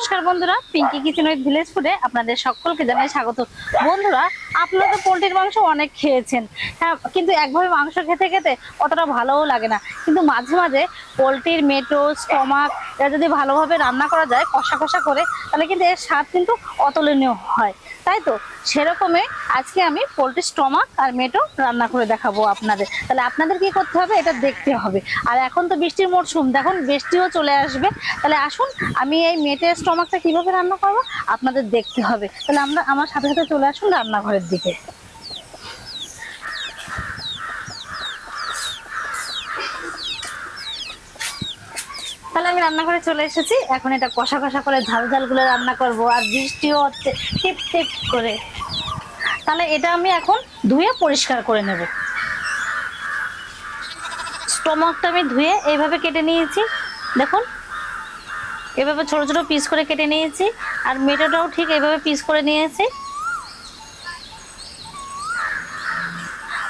নমস্কার বন্ধুরা Pinki kitchen with village ফুডে আপনাদের সকলকে জানাই স্বাগত। বন্ধুরা আপনারা তো পোলট্রির মাংস অনেক খেয়েছেন। হ্যাঁ কিন্তু একভাবে মাংস খেতে খেতে অতটা ভালোও লাগে না। কিন্তু মাঝে মাঝে পোলট্রির মেটো, স্টমাক এটা যদি ভালোভাবে রান্না করা যায়, কষা কষা করে, তাহলে কিন্তু এর স্বাদ কিন্তু অতুলনীয় হয়। তাই তো? সেরকমই আজকে আমি পোলট্রি স্টমাক আর মেটো রান্না করে দেখাবো আপনাদের। তাহলে আপনাদের কি করতে হবে? এটা দেখতে হবে। আর এখন তো বৃষ্টির মরশুম। দেখুন, বৃষ্টিও চলে আসবে। তাহলে আসুন, আমি এই মেটের স্টমাকটা কীভাবে রান্না করব? আপনাদের দেখতে হবে। তাহলে আমরা আমার সাথে সাথে চলে আসুন রান্নাঘরের দিকে। তাহলে আমি রান্নাঘরে চলে এসেছি। এখন এটা কষা কষা করে ঝাল ঝালগুলো রান্না করব আর বৃষ্টিও হচ্ছে টিপ টিপ করে। তাহলে এটা আমি এখন ধুয়ে পরিষ্কার করে নেব। স্টমাকটা আমি ধুয়ে এইভাবে কেটে নিয়েছি। দেখুন এভাবে ছোট ছোট পিস করে কেটে নিয়েছি। আর মেটোটাও ঠিক এভাবে পিস করে নিয়েছি।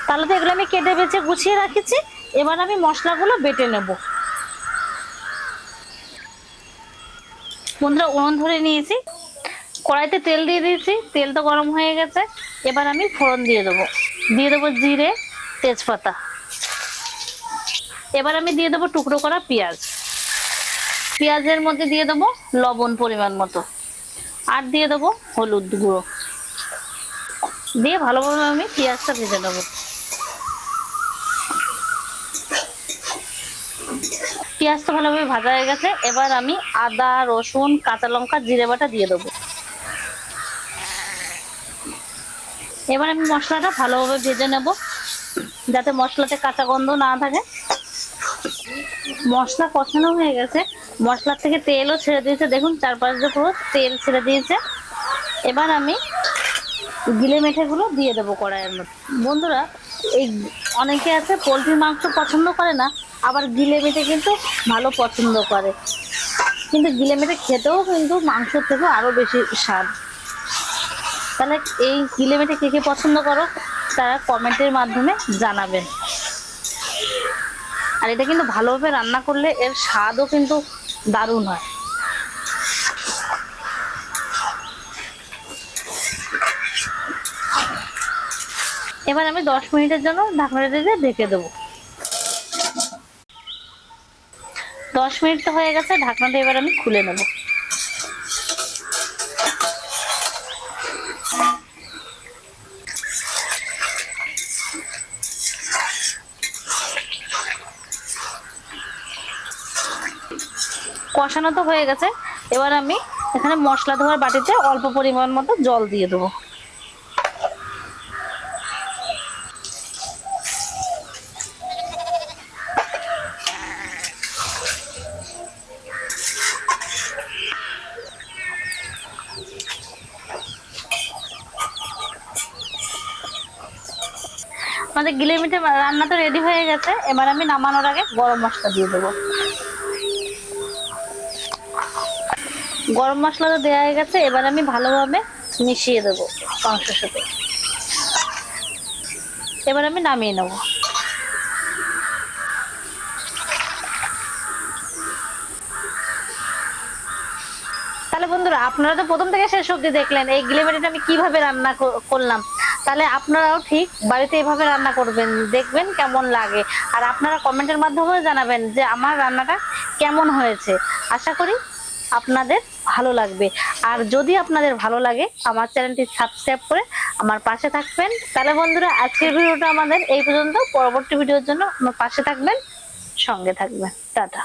তাহলে তো এগুলো আমি কেটে বেছে গুছিয়ে রাখেছি। এবার আমি মশলাগুলো বেটে নেব। বন্ধুরা, উনুন ধরে নিয়েছি। কড়াইতে তেল দিয়ে দিয়েছি। তেল তো গরম হয়ে গেছে। এবার আমি ফোড়ন দিয়ে দেবো। দিয়ে দেবো জিরে, তেজপাতা। এবার আমি দিয়ে দেবো টুকরো করা পেঁয়াজ। পেঁয়াজের মধ্যে দিয়ে দেবো লবণ পরিমাণ মতো। আর দিয়ে দেবো হলুদ গুঁড়ো। দিয়ে ভালোভাবে আমি পেঁয়াজটা ভেজে নেব। পেঁয়াজটা ভালোভাবে ভাজা হয়ে গেছে। এবার আমি আদা, রসুন, কাঁচা লঙ্কা, জিরে বাটা দিয়ে দেবো। এবার আমি মশলাটা ভালোভাবে ভেজে নেব, যাতে মশলাতে কাঁচা গন্ধ না থাকে। মশলা কষানো হয়ে গেছে। মশলার থেকে তেলও ছেড়ে দিয়েছে। দেখুন, চারপাশ দিয়ে পুরো তেল ছেড়ে দিয়েছে। এবার আমি গিলে মেঠেগুলো দিয়ে দেবো কড়াইয়ের মধ্যে। বন্ধুরা, এই অনেকে আছে, পোলট্রির মাংস পছন্দ করে না, আবার গিলে মেটে কিন্তু ভালো পছন্দ করে। কিন্তু গিলে মেটে খেতেও কিন্তু মাংসের থেকে আরও বেশি স্বাদ। তাহলে এই গিলে মেটে কে কে পছন্দ করো, তারা কমেন্টের মাধ্যমে জানাবেন। আর এটা কিন্তু ভালোভাবে রান্না করলে এর স্বাদও কিন্তু দারুণ হয়। এবার আমি দশ মিনিটের জন্য ঢাকনাটা দিয়ে ঢেকে দেবো। দশ মিনিট তো হয়ে গেছে, ঢাকনাটা এবার আমি খুলে নেব। কষানো তো হয়ে গেছে। এবার আমি এখানে মশলা ধোয়ার বাটিতে অল্প পরিমাণ মতো জল দিয়ে দেবো। আমাদের গিলে মিটে রান্না তো রেডি হয়ে গেছে। এবার আমি নামানোর আগে গরম মশলা দিয়ে দেবো। গরম মশলা তো দেওয়া হয়ে গেছে, এবার আমি ভালোভাবে মিশিয়ে দেবো মাংসের সাথে। এবার আমি নামিয়ে নেব। তাহলে বন্ধুরা, আপনারা তো প্রথম থেকে শেষ অব্দি দেখলেন, এই গিলেমেটিটা আমি কীভাবে রান্না কর- করলাম। তাহলে আপনারাও ঠিক বাড়িতে এভাবে রান্না করবেন, দেখবেন কেমন লাগে। আর আপনারা কমেন্টের মাধ্যমে জানাবেন যে আমার রান্নাটা কেমন হয়েছে। আশা করি আপনাদের ভালো লাগবে। আর যদি আপনাদের ভালো লাগে, আমার চ্যানেলটি সাবস্ক্রাইব করে আমার পাশে থাকবেন। তাহলে বন্ধুরা, আজকের ভিডিওটা আমাদের এই পর্যন্ত। পরবর্তী ভিডিওর জন্য আমার পাশে থাকবেন, সঙ্গে থাকবেন। টাটা।